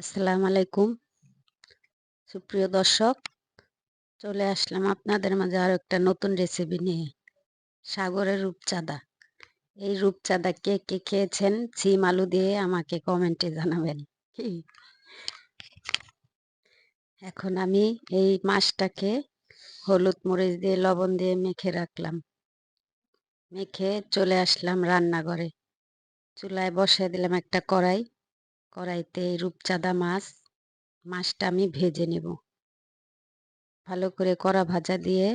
আসসালামু আলাইকুম। সুপ্রিয় দর্শক, চলে আসলাম আপনাদের মাঝে আরও একটা নতুন রেসিপি নিয়ে। সাগরের রূপচাঁদা। এই রূপচাঁদা কে কে খেয়েছেন? ছিম আলু দিয়ে আমাকে কমেন্টে জানাবেন। এখন আমি এই মাছটাকে হলুদ মরিচ দিয়ে, লবণ দিয়ে মেখে রাখলাম। মেখে চলে আসলাম রান্নাঘরে। চুলায় বসিয়ে দিলাম একটা কড়াই। কড়াইতে রূপচাঁদা মাছ, মাছটা আমি ভেজে নেব। ভালো করে কড়া ভাজা দিয়ে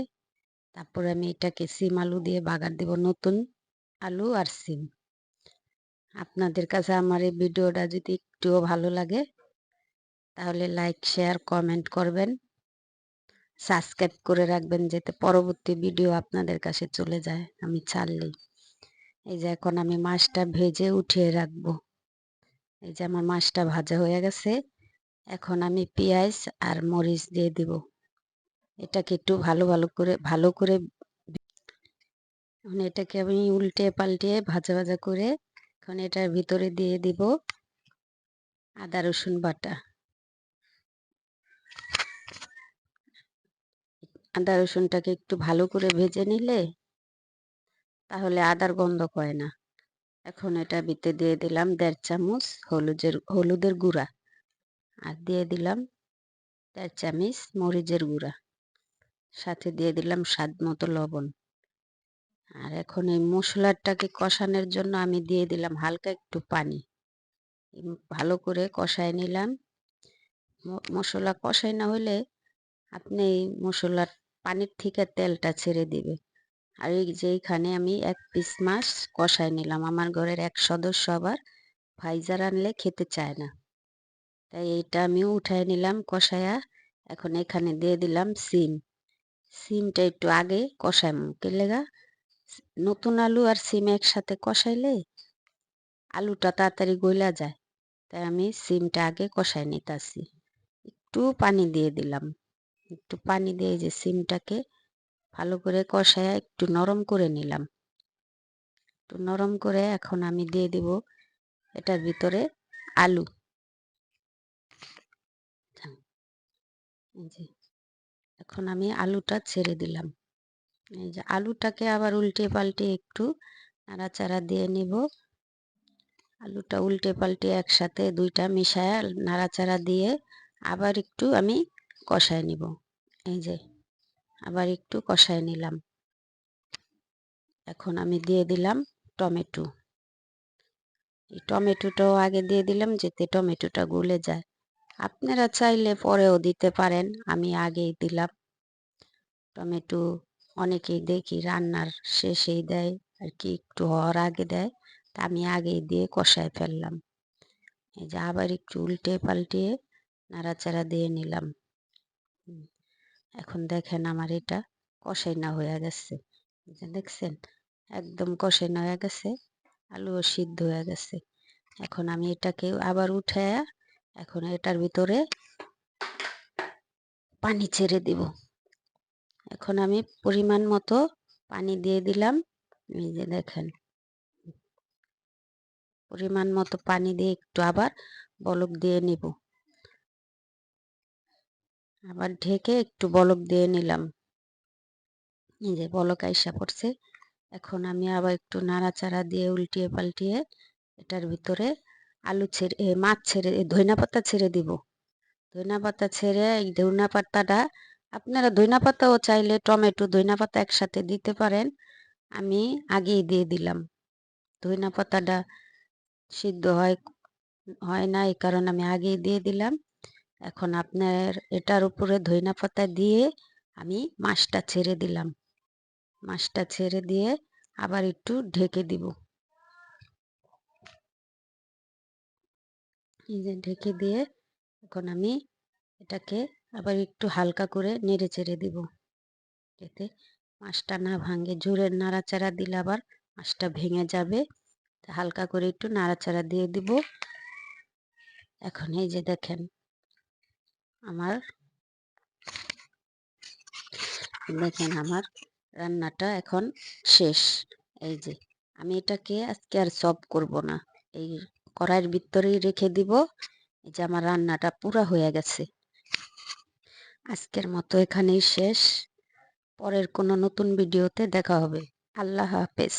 তারপর আমি এটাকে সিম আলু দিয়ে বাগার দেব, নতুন আলু আর সিম। আপনাদের কাছে আমার এই ভিডিওটা যদি একটুও ভালো লাগে, তাহলে লাইক, শেয়ার, কমেন্ট করবেন। সাবস্ক্রাইব করে রাখবেন যাতে পরবর্তী ভিডিও আপনাদের কাছে চলে যায়, আমি ছাড়লেই। এই যে এখন আমি মাছটা ভেজে উঠিয়ে রাখব। এই যে আমার মাছটা ভাজা হয়ে গেছে, এখন আমি পেঁয়াজ আর মরিচ দিয়ে দিব। এটাকে একটু ভালো ভালো করে ভালো করে এটাকে আমি উল্টে পাল্টে ভাজা ভাজা করে এখন এটার ভিতরে দিয়ে দিব আদা, রসুন বাটা। আদা, রসুনটাকে একটু ভালো করে ভেজে নিলে তাহলে আদার গন্ধ কয় না। এখন এটা ভিতরে দিয়ে দিলাম দেড় চামচ হলুদের হলুদের গুঁড়া। আর দিয়ে দিলাম দেড় চামচ মরিচের গুঁড়া। সাথে দিয়ে দিলাম স্বাদ মতো লবণ। আর এখন এই মশলাটাকে কষানোর জন্য আমি দিয়ে দিলাম হালকা একটু পানি। ভালো করে কষায় নিলাম। মশলা কষাই না হলে আপনি এই মশলার পানির থেকে তেলটা ছেড়ে দিবে। আর এই যে এইখানে আমি এক পিস মাছ কষাই নিলাম। আমার ঘরের এক সদস্য আবার ভাইজার আনলে খেতে চায় না। তাই এইটা আমি উঠাই নিলাম কষায়া। এখন এখানে দিয়ে দিলাম সিম। সিমটা একটু আগে কষাইমু কেলেগা নতুন আলু আর সিম একসাথে কষাইলে আলুটা তাড়াতাড়ি গইলা যায়। তাই আমি সিমটা আগে কষাই নিতেছি। একটু পানি দিয়ে দিলাম। একটু পানি দিয়ে যে সিমটাকে ভালো করে কষায় একটু নরম করে নিলাম। একটু নরম করে এখন আমি দিয়ে দিব এটার ভিতরে আলু। এখন আমি আলুটা ছেড়ে দিলাম। এই যে আলুটাকে আবার উল্টে পাল্টে একটু নাড়াচাড়া দিয়ে নিব। আলুটা উল্টে পাল্টে একসাথে দুইটা মিশায় নাড়াচাড়া দিয়ে আবার একটু আমি কষায় নিব। এই যে আবার একটু কষায় নিলাম। এখন আমি দিয়ে দিলাম টমেটো। এই টমেটোটাও আগে দিয়ে দিলাম যাতে টমেটোটা গলে যায়। আপনারা চাইলে পরেও দিতে পারেন, আমি আগেই দিলাম। টমেটো অনেকেই দেখি রান্নার শেষেই দেয়, আর কি একটু হওয়ার আগে দেয়, তা আমি আগেই দিয়ে কষায় ফেললাম। এই যে আবার একটু উল্টে পাল্টিয়ে নাড়াচাড়া দিয়ে নিলাম। এখন দেখেন আমার এটা কষাই না হয়ে গেছে। দেখছেন, একদম কষাই না হয়ে গেছে, আলুও সিদ্ধ হয়ে গেছে। এখন আমি এটাকে আবার উঠায়া এখন এটার ভিতরে পানি ছেড়ে দিব। এখন আমি পরিমাণ মতো পানি দিয়ে দিলাম। এই যে দেখেন, পরিমাণ মতো পানি দিয়ে একটু আবার বলক দিয়ে নিব। আবার ঢেকে একটু বলক দিয়ে নিলাম। এই যে বলক আইসা পড়ছে। এখন আমি আবার একটু নাড়াচাড়া দিয়ে উল্টিয়ে পাল্টিয়ে এটার ভিতরে আলু ছেড়ে মাছ ছেড়ে ধইনা পাতা ছেড়ে দিব। ধইনা পাতা ছেড়ে এই ধইনা পাতাটা, আপনারা ধইনা পাতাও চাইলে টমেটো, ধইনা পাতা একসাথে দিতে পারেন। আমি আগেই দিয়ে দিলাম। ধইনা পাতাটা সিদ্ধ হয় হয় না, এই কারণে আমি আগেই দিয়ে দিলাম। এখন আপনার এটার উপরে ধইনা পাতা দিয়ে আমি মাছটা ছেড়ে দিলাম। মাছটা ছেড়ে দিয়ে আবার একটু ঢেকে দিব। এই যে ঢেকে দিয়ে এখন আমি এটাকে আবার একটু হালকা করে নেড়ে চেড়ে দিব। এতে মাছটা না ভাঙে। জোরের নাড়াচাড়া দিলে আবার মাছটা ভেঙে যাবে। হালকা করে একটু নাড়াচাড়া দিয়ে দিব। এখন এই যে দেখেন আমার দেখেন আমার রান্নাটা এখন শেষ। এই যে, আমি এটাকে আজকে আর সব করব না। এই কড়াইয়ের ভিতরেই রেখে দিব। এই যে আমার রান্নাটা পুরা হয়ে গেছে। আজকের মতো এখানেই শেষ। পরের কোনো নতুন ভিডিওতে দেখা হবে। আল্লাহ হাফেজ।